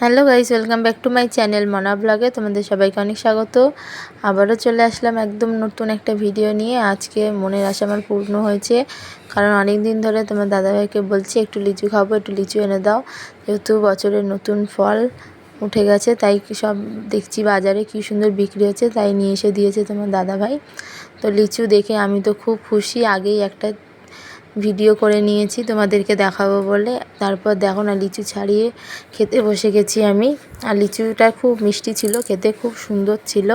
Hello guys, welcome back to my channel Mona ব্লগে। তোমাদের সবাইকে অনেক স্বাগত। আবারও চলে আসলাম একদম নতুন একটা ভিডিও নিয়ে। আজকে মনের আশা আমার পূর্ণ হয়েছে। কারণ অনেক দিন ধরে তোমার দাদাভাইকে বলছি, একটু লিচু খাব, একটু লিচু এনে দাও। যেহেতু বছরের নতুন ফল উঠে গেছে, তাই সব দেখছি বাজারে কি সুন্দর বিক্রি হচ্ছে, তাই নিয়ে এসে দিয়েছে তোমার দাদাভাই। তো লিচু দেখে আমি তো খুব খুশি। আগেই একটা ভিডিও করে নিয়েছি, তোমাদেরকে দেখাবো বলে। তারপর দেখো না, লিচু ছাড়িয়ে খেতে বসে গেছি আমি। আর লিচুটা খুব মিষ্টি ছিল, খেতে খুব সুন্দর ছিল।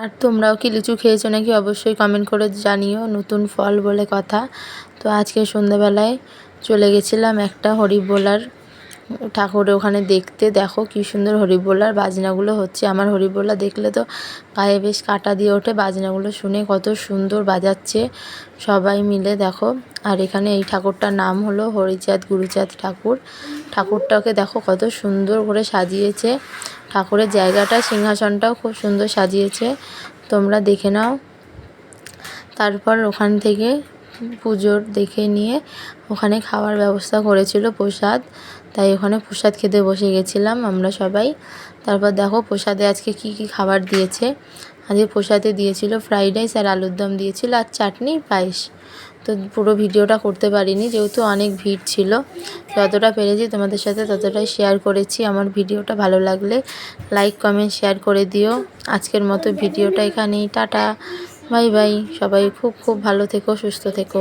আর তোমরাও কি লিচু খেয়েছো নাকি অবশ্যই কমেন্ট করে জানিও, নতুন ফল বলে কথা। তো আজকে সন্ধ্যাবেলায় চলে গেছিলাম একটা হরিবোলার ঠাকুরের ওখানে দেখতে, দেখো কি সুন্দর হরিবোলার বাজনাগুলো হচ্ছে। আমার হরিবোলা দেখলে তো গায়ে বেশ কাটা দিয়ে ওঠে, বাজনাগুলো শুনে কত সুন্দর বাজাচ্ছে সবাই মিলে, দেখো। আর এখানে এই ঠাকুরটার নাম হলো হরিচাঁদ, গুরুচাঁদ ঠাকুর। ঠাকুরটাকে দেখো কত সুন্দর করে সাজিয়েছে। ঠাকুরের জায়গাটা, সিংহাসনটাও খুব সুন্দর সাজিয়েছে। তোমরা দেখে নাও। তারপর ওখান থেকে পুজোর দেখে নিয়ে ওখানে খাওয়ার ব্যবস্থা করেছিল প্রসাদ। তাই ওখানে প্রসাদ খেতে বসে গেছিলাম আমরা সবাই। তারপর দেখো প্রসাদে আজকে কি কি খাবার দিয়েছে। আজকে প্রসাদে দিয়েছিল ফ্রাইড রাইস আর আলুর দম দিয়েছিল আর চাটনি, পায়েস। তো পুরো ভিডিওটা করতে পারিনি, যেহেতু অনেক ভিড় ছিল। যতটা পেরেছি তোমাদের সাথে ততটাই শেয়ার করেছি। আমার ভিডিওটা ভালো লাগলে লাইক কমেন্ট শেয়ার করে দিও। আজকের মতো ভিডিওটা এখানেই। টাটা। বাই বাই সবাই খুব খুব ভালো থেকো সুস্থ থেকো।